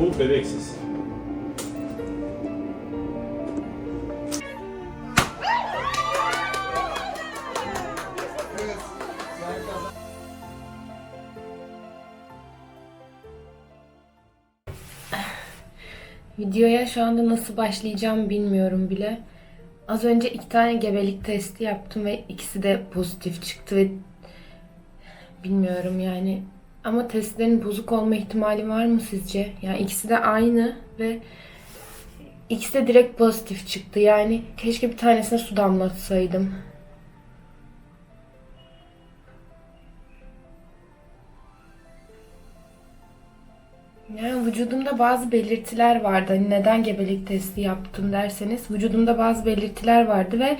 Bu bebeksiz. Videoya şu anda nasıl başlayacağım bilmiyorum bile. Az önce iki tane gebelik testi yaptım ve ikisi de pozitif çıktı ve bilmiyorum yani. Ama testlerin bozuk olma ihtimali var mı sizce? Yani ikisi de aynı ve ikisi de direkt pozitif çıktı. Yani keşke bir tanesine su damlatsaydım. Yani vücudumda bazı belirtiler vardı. Hani neden gebelik testi yaptım derseniz vücudumda bazı belirtiler vardı ve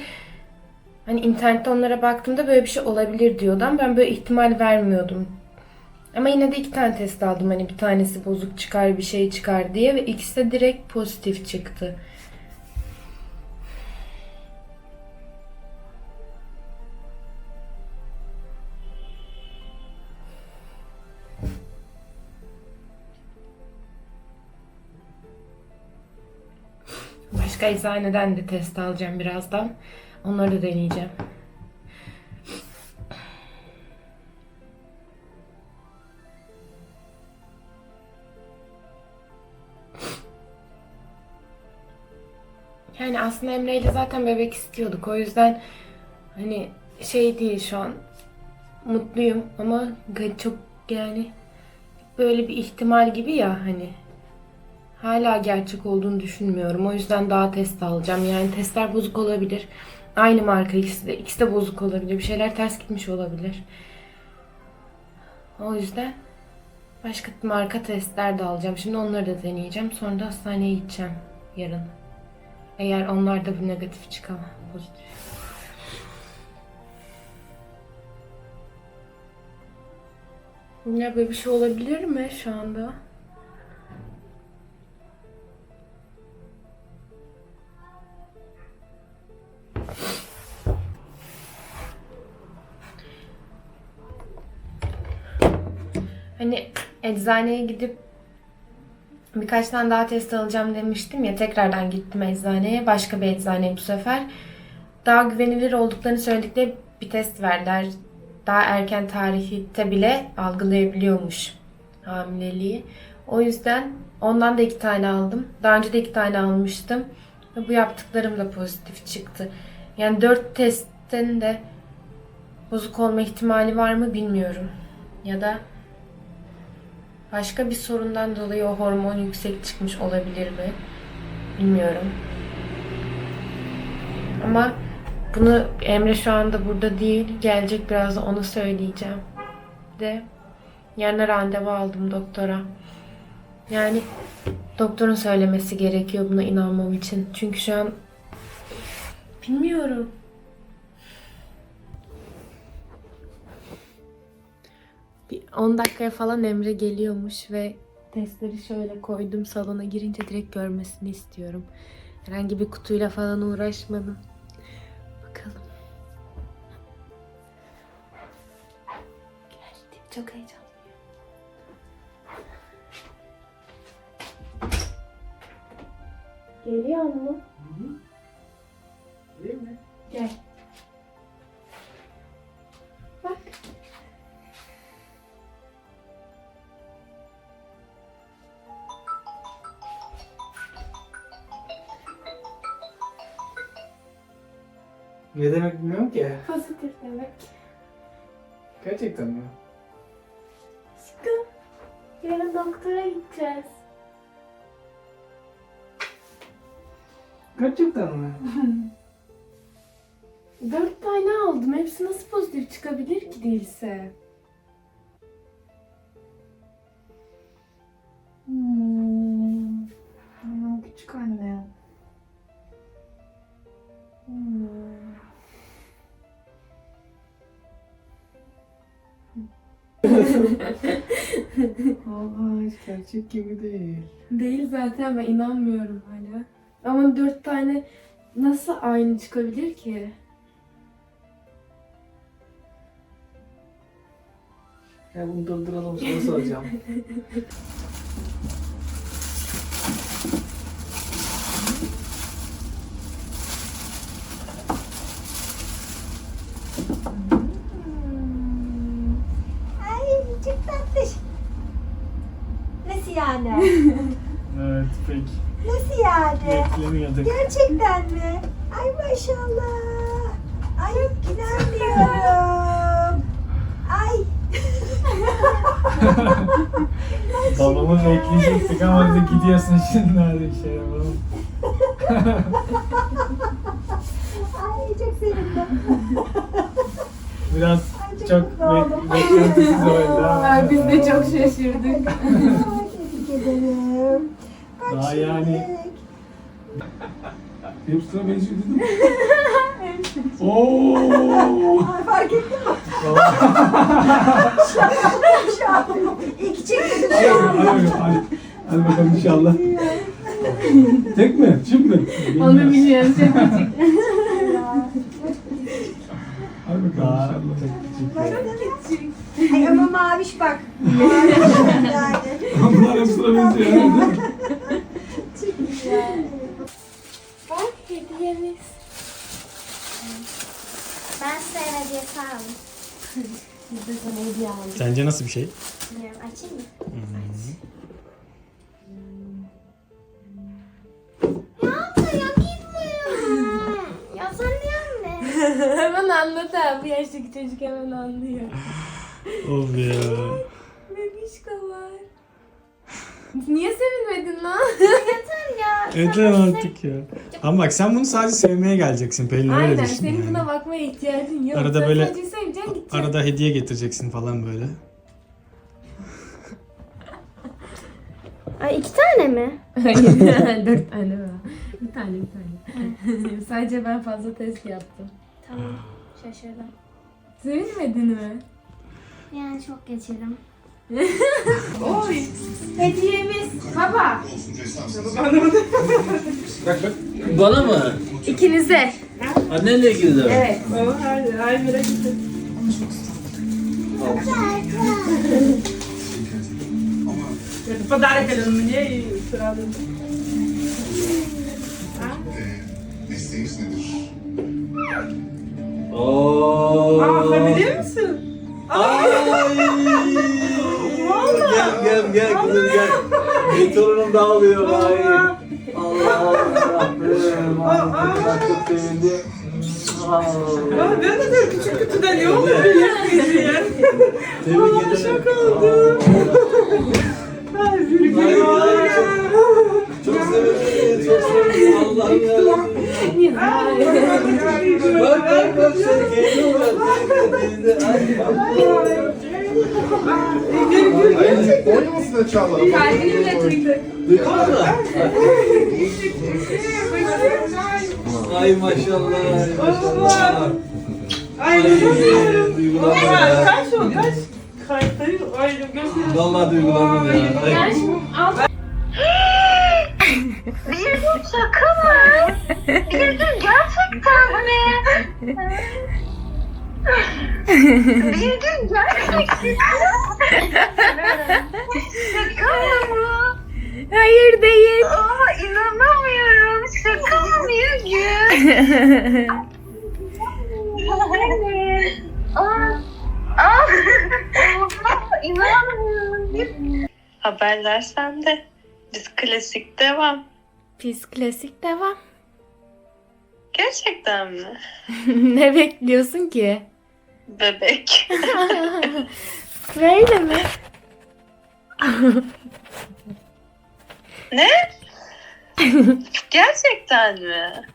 hani internette onlara baktığımda böyle bir şey olabilir diyordu ben böyle ihtimal vermiyordum. Ama yine de iki tane test aldım hani bir tanesi bozuk çıkar bir şey çıkar diye ve ikisi de direkt pozitif çıktı. Başka eczaneden de test alacağım birazdan. Onları da deneyeceğim. Aslında Emre ile zaten bebek istiyorduk. O yüzden hani şey değil şu an mutluyum ama çok yani böyle bir ihtimal gibi ya hani hala gerçek olduğunu düşünmüyorum. O yüzden daha test alacağım. Yani testler bozuk olabilir. Aynı marka ikisi de. İkisi de bozuk olabilir. Bir şeyler ters gitmiş olabilir. O yüzden başka marka testler de alacağım. Şimdi onları da deneyeceğim. Sonra da hastaneye gideceğim yarın. Eğer onlar da bir negatif çıkamaz. Pozitif. Ya böyle bir şey olabilir mi şu anda? Hani eczaneye gidip birkaç tane daha test alacağım demiştim ya tekrardan gittim eczaneye. Başka bir eczaneye bu sefer. Daha güvenilir olduklarını söyledikleri bir test verdiler. Daha erken tarihte bile algılayabiliyormuş hamileliği. O yüzden ondan da iki tane aldım. Daha önce de iki tane almıştım. Ve bu yaptıklarım da pozitif çıktı. Yani dört testin de bozuk olma ihtimali var mı bilmiyorum. Ya da Başka bir sorundan dolayı o hormon yüksek çıkmış olabilir mi? Bilmiyorum. Ama bunu Emre şu anda burada değil. Gelecek biraz da onu söyleyeceğim. De yarına randevu aldım doktora. Yani doktorun söylemesi gerekiyor buna inanmam için. Çünkü şu an bilmiyorum. 10 dakikaya falan Emre geliyormuş ve testleri şöyle koydum salona girince direkt görmesini istiyorum. Herhangi bir kutuyla falan uğraşmadım. Bakalım. Geldi. Çok heyecanlıyım. Geliyor mu? Değil mi? Gel. Ne demek bilmiyorum ki. Pozitif demek. Gerçekten mi? Aşkım. Yarın doktora gideceğiz. Gerçekten mi? Dört tane aldım. Hepsi nasıl pozitif çıkabilir ki değilse? Hmm. Anam küçük anne. Hmm. Allah hiç gerçek gibi değil. Değil zaten ben inanmıyorum hala. Ama dört tane nasıl aynı çıkabilir ki? Ya bunu durduralım sonra soracağım. yani? Evet pek Nasıl yani? beklemiyorduk. Gerçekten mi? Ay maşallah. Ay inanmıyorum. Ay. Babamı bekleyecektik ama gidiyorsun şimdi hadi şey yapalım. Ay çok sevindim. Biraz Ay, çok çok mutlu oldum. beklentisiz oldu ama. Biz de çok şaşırdık. Ay, ederim. Bak Daha şimdi. yani- Hepsine benziyor dedim. Oo. Ay, fark ettin mi? şu an. İlk çekmedim Hadi, hadi, hadi. Bakalım inşallah. Tek mi? Çift mi? Onu bilmiyorum. Çok küçük. Hadi bakalım inşallah. Ay ama maviş bak. Maviş yani. Bunlar hepsine benziyor. herhalde. Bak hediyemiz. Ben size hediyesi aldım. Biz de sana hediye aldık. Sence nasıl bir şey? Bilmiyorum açayım mı? Ya abla ya gitmiyorum. ya sen niye anne? hemen anladı ha. Bu yaştaki çocuk hemen anlıyor. Of ya. Niye sevinmedin lan? Yeter ya. Yeter artık ya. Ama bak sen bunu sadece sevmeye geleceksin Pelin öyle Aynen. düşün Senin yani. buna bakmaya ihtiyacın yok. Arada Sen böyle- sadece seveceksin gideceksin. Arada hediye getireceksin falan böyle. Ay iki tane mi? Hayır. Dört tane var. Bir tane bir tane. sadece ben fazla test yaptım. Tamam. Şaşırdım. Sevinmedin mi? Yani çok geçirdim. Oy. Hediyemiz. Baba. Bana mı? İkinize. Annenle ilgili de mi? Evet. Mesleğiniz nedir? Oo. Bilir misin? Ay. gel gel gel kızım gel. Bir torunum daha oluyor. Ay. Rabbim. Ay, ne kadar çok sevindim. Ay. Ben de diyorum küçük kutuda ne oldu? Tebrik ederim. Şaka oldu. Ay, ay, çok, çok sevindim. Çok sevindim. Allah'ım yarabbim. Bak bak bak sen geliyor bak. Teyze, teyze. Ay. Oyun musun Çağla? Kalbini bile duydu. Duydun mu? Ay maşallah. Ay maşallah. Ay duygulandım. Kaç o kaç? Kaçtayım. Ay göstereyim. Vallahi duygulandım ya. Ay. Hayır değil. Aa inanamıyorum. Şaka mı Nilgün? Aa, aa, inanamıyorum. Haberler sende. Biz klasik devam. Pis klasik devam. Gerçekten mi? ne bekliyorsun ki? Bebek. Böyle mi? ne? Gerçekten mi?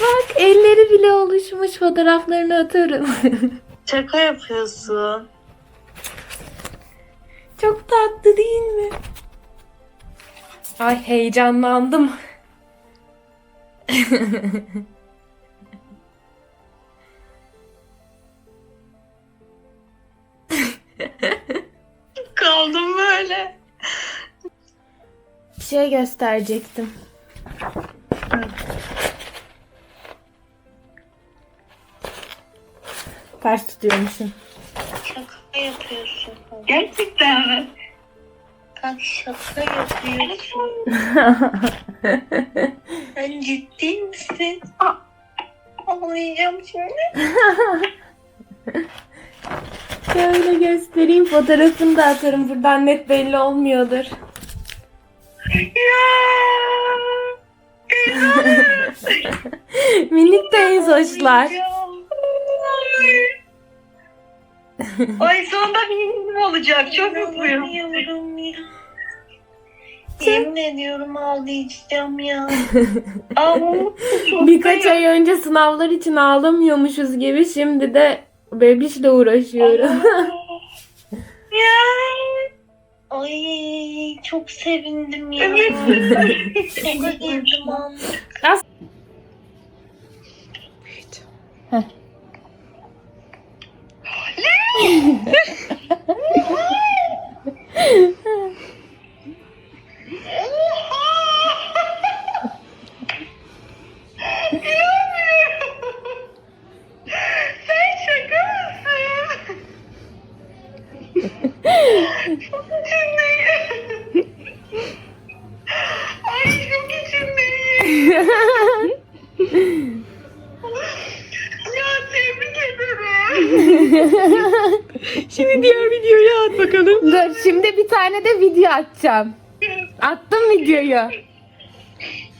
Bak elleri bile oluşmuş fotoğraflarını atarım. Şaka yapıyorsun. Çok tatlı değil mi? Ay heyecanlandım. şey gösterecektim. Ters tutuyormuşum. Şaka yapıyorsun. Gerçekten mi? Sen şaka yapıyorsun. Sen ciddi misin? Aa, Ağlayacağım şimdi. Şöyle göstereyim fotoğrafını da atarım. Buradan net belli olmuyordur. Minik teyzoşlar. Ay sonunda benim olacak. Çok mutluyum. Yemin ediyorum ağlayacağım ya. Birkaç ay önce sınavlar için ağlamıyormuşuz gibi şimdi de bebişle uğraşıyorum. ya. Ay çok sevindim ya. Evet. çok acıdım an. Sen Şimdi diğer videoyu at bakalım. Dur şimdi bir tane de video atacağım. Attım videoyu.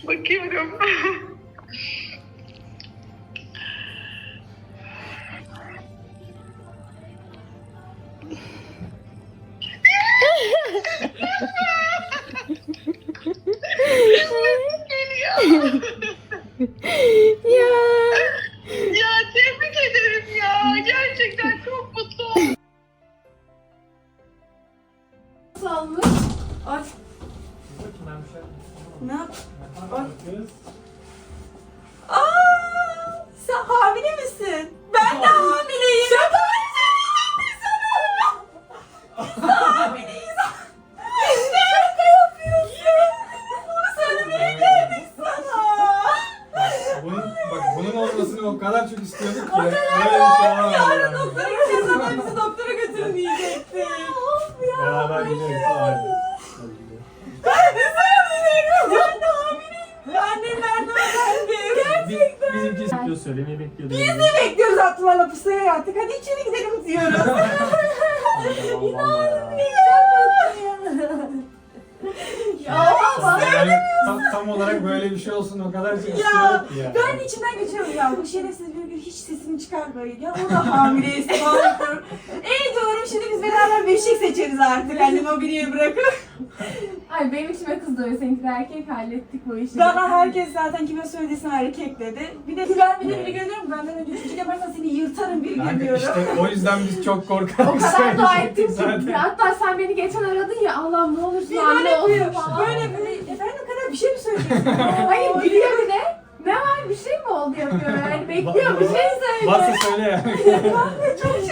Bakıyorum. diyoruz. İnanmıyorum ya baba. Yani tam, tam olarak böyle bir şey olsun o kadar çok Ya ya. ben içinden geçiyorum ya. Bu şerefsiz bir gün hiç sesini çıkarmıyor. Ya o da hamileyse falan diyorum. Ey diyorum şimdi biz beraber beşik seçeriz artık. O biriye bırakıp. Ay benim içime kız doğuyor. Seninki de erkek hallettik bu işi. Bana herkes zaten kime söylediysen erkek dedi. Bir de ben bir de bir görüyorum. Benden önce çocuk yaparsan seni yırtarım bir gün diyorum. işte o yüzden biz çok korkarak O kadar dua ettim ki. Hatta sen beni geçen aradın ya Allah'ım ne olursun olsun yapıyor. falan. Böyle böyle. Bir şey mi söyleyeceksin? Hayır gülüyor bir de. Ne var bir şey mi oldu yapıyor yani bekliyor bir şey söyle. Varsa söyle ya. Çok şans